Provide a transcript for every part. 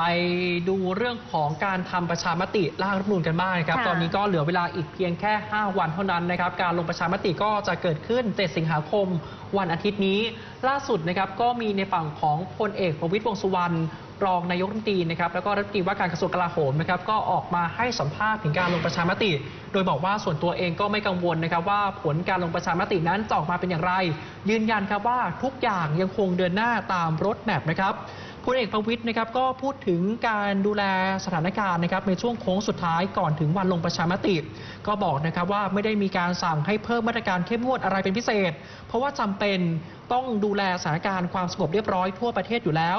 ไปดูเรื่องของการทำประชามติร่างรัฐธรรมนูญกันบ้างนะครับค่ะตอนนี้ก็เหลือเวลาอีกเพียงแค่ 5 วันเท่านั้นนะครับ การลงประชามติก็จะเกิดขึ้น 7 สิงหาคม วันอาทิตย์นี้ ล่าสุดนะครับก็มีในฝั่งของพลเอกประวิตรวงษ์สุวรรณรองนายกรัฐมนตรีนะครับแล้วก็รัฐมนตรีว่าการกระทรวงกลาโหมนะครับก็ออกมาให้สัมภาษณ์ถึงการลงประชามติ โดยบอกว่าส่วนตัวเองก็ไม่กังวลนะครับว่าผลการลงประชามตินั้นจะออกมาเป็นอย่างไร ยืนยันครับว่าทุกอย่างยังคงเดินหน้าตามรถแมพนะครับ พลเอกประวิตยนะครับก็พูดถึงการดูแลสถานการณ์นะครับในช่วงโค้งสุดท้ายก่อนถึงวันลงประชามติ ก็บอกนะครับว่าไม่ได้มีการสั่งให้เพิ่มมาตรการเข้มงวดอะไรเป็นพิเศษ เพราะว่าจำเป็นต้องดูแลสถานการณ์ความสงบเรียบร้อยทั่วประเทศอยู่แล้ว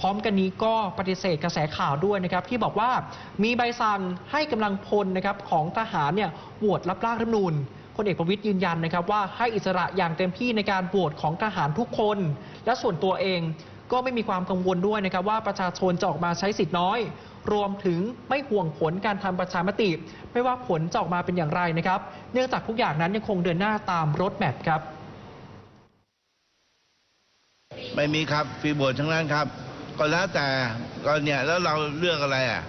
พร้อมกันนี้ก็ปฏิเสธกระแสข่าวด้วยนะครับที่บอกว่ามีใบสั่งให้กำลังพลนะครับของทหารเนี่ยโหวตรับร่างรัฐธรรมนูญพลเอกประวิตยยืนยันนะครับว่าให้อิสระอย่างเต็มที่ในการโหวตของทหารทุกคน และส่วนตัวเอง ก็ไม่มีความกังวลด้วยนะครับว่าประชาชนจะออกมาใช้สิทธิ์น้อย รวมถึงไม่ห่วงผลการทำประชามติ ไม่ว่าผลจะออกมาเป็นอย่างไรนะครับ เนื่องจากทุกอย่างนั้นยังคงเดินหน้าตามรถแมพครับ ไม่มีครับฟรีโหวตทั้งนั้นครับ ก็แล้วแต่ก็เนี่ยแล้วเราเลือกอะไรอะ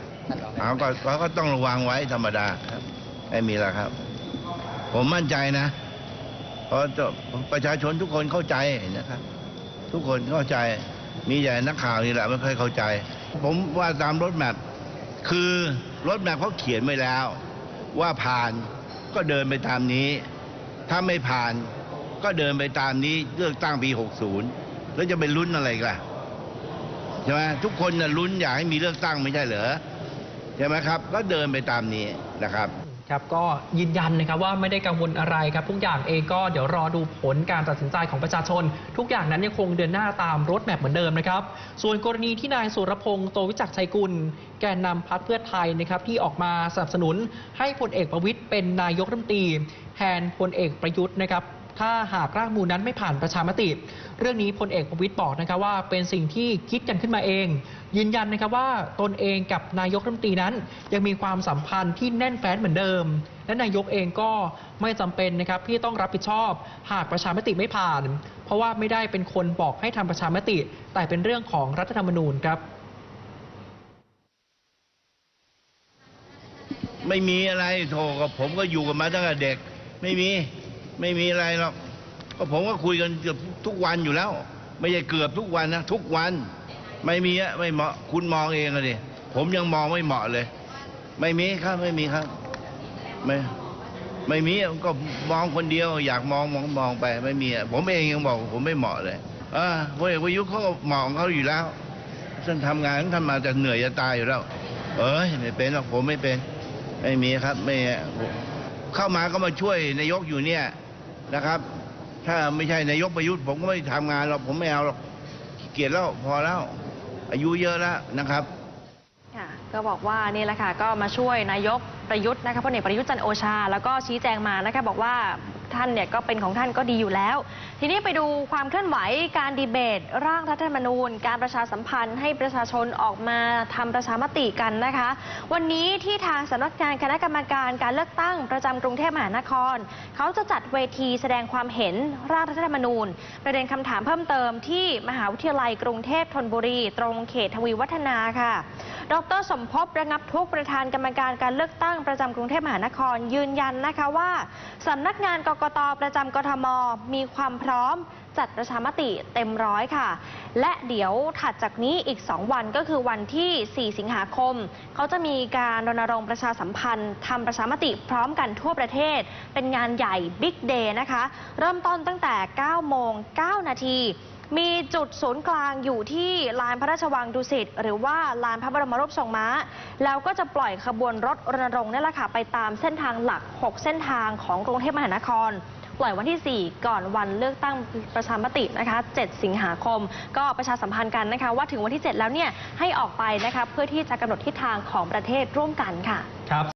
เขาก็เขาก็ต้องระวังไว้ธรรมดาครับไม่มีแล้วครับ ผมมั่นใจนะ เพราะประชาชนทุกคนเข้าใจนะครับ ทุกคนเข้าใจ มีใหญ่นักข่าวนี่แหละไม่ค่อยเข้าใจ ผมว่าตามรถแมพคือรถแมพเขาเขียนไว้แล้ว ว่าผ่านก็เดินไปตามนี้ ถ้าไม่ผ่านก็เดินไปตามนี้เลือกตั้งปี 60 แล้วจะไปลุ้นอะไรกันล่ะใช่ไหมทุกคนนะลุ้นอยากให้มีเลือกตั้งไม่ใช่เหรอใช่ไหมครับ ก็เดินไปตามนี้นะครับ ครับก็ยืนยันนะครับว่าไม่ได้กังวลอะไรครับทุกอย่างเองก็เดี๋ยวรอดูผลการตัดสินใจของประชาชน ทุกอย่างนั้นยังคงเดินหน้าตามรถแมพเหมือนเดิมนะครับ ส่วนกรณีที่นายสุรพงศ์โตวิจักรชัยกุล แกนนำพักเพื่อไทยนะครับที่ออกมาสนับสนุนให้พลเอกประวิตยเป็นนายกรัฐมนตรีแทนพลเอกประยุทธ์นะครับ ถ้าหากร่างมูลนั้นไม่ผ่านประชามติ เรื่องนี้พลเอกประวิตยบอกนะครับว่าเป็นสิ่งที่คิดกันขึ้นมาเอง ยืนยันนะครับว่าตนเองกับนายกรัฐมนตรีนั้น ยังมีความสัมพันธ์ที่แน่นแฟ้นเหมือนเดิม และนายกเองก็ไม่จำเป็นนะครับที่ต้องรับผิดชอบ หากประชามติไม่ผ่าน เพราะว่าไม่ได้เป็นคนบอกให้ทำประชามติ แต่เป็นเรื่องของรัฐธรรมนูญครับไม่มีอะไรโทรกับผมก็อยู่กันมาตั้งแต่เด็ก ไม่มี ไม่มีอะไรหรอกก็ผมก็คุยกันเกือบทุกวันอยู่แล้ว ไม่ใช่เกือบทุกวันนะทุกวัน ไม่มีอะไม่เหมาะคุณมองเองอะดิผมยังมองไม่เหมาะเลย ไม่มีครับไม่มีครับ ไม่ไม่มีอะก็มองคนเดียว อยากมองมองมองไป ไม่มีอะผมเองยังบอกผมไม่เหมาะเลยเออพลเอกประยุทธ์เขาก็เหมาะของเขาอยู่แล้วท่านทำงานท่านมาจะเหนื่อยจะตายอยู่แล้ว เอ้ยไม่เป็นหรอกผมไม่เป็น ไม่มีครับ ไม่เข้ามาก็มาช่วยนายกอยู่เนี่ย นะครับ ถ้าไม่ใช่นายกประยุทธ์ผมก็ไม่ทำงานหรอกผมไม่เอาหรอกเกียดแล้วพอแล้ว อายุเยอะแล้วนะครับก็บอกว่านี่แหละค่ะก็มาช่วยนายกประยุทธ์นะคะพลเอกประยุทธ์จันโอชา แล้วก็ชี้แจงมานะคะบอกว่า ท่านเนี่ยก็เป็นของท่านก็ดีอยู่แล้ว ทีนี้ไปดูความเคลื่อนไหวการดีเบต ร่างรัฐธรรมนูญ การประชาสัมพันธ์ให้ประชาชนออกมาทำประชามติกันนะคะ วันนี้ที่ทางสำนักงานคณะกรรมการการเลือกตั้งประจำกรุงเทพมหานคร เขาจะจัดเวทีแสดงความเห็นร่างรัฐธรรมนูญ ประเด็นคำถามเพิ่มเติมที่มหาวิทยาลัยกรุงเทพธนบุรี ตรงเขตทวีวัฒนาค่ะดรสมภพระงับทุกประธานกรรมการการเลือกตั้งประจำกรุงเทพมหานครยืนยันนะคะว่า สำนักงานกกตประจำกทม มีความพร้อมจัดประชามติเต็มร้อยค่ะ และเดี๋ยวถัดจากนี้อีก 2 วันก็คือวันที่ 4 สิงหาคม เขาจะมีการรณรงค์ประชาสัมพันธ์ทำประชามติพร้อมกันทั่วประเทศ เป็นงานใหญ่บิ๊กเดย์นะคะ เริ่มต้นตั้งแต่ 9 โมง 9 นาที มีจุดศูนย์กลางอยู่ที่ลานพระราชวังดุสิตหรือว่าลานพระบรมรูปทรงม้า แล้วก็จะปล่อยขบวนรถรณรงค์นี่แหละค่ะไปตามเส้นทางหลัก 6 เส้นทางของกรุงเทพมหานคร ปล่อยวันที่ 4 ก่อนวันเลือกตั้งประชามตินะคะ 7 สิงหาคม ก็ประชาสัมพันธ์กันนะคะ ว่าถึงวันที่ 7 แล้วเนี่ยให้ออกไปนะคะเพื่อที่จะกำหนดทิศทางของประเทศร่วมกันค่ะ ครับ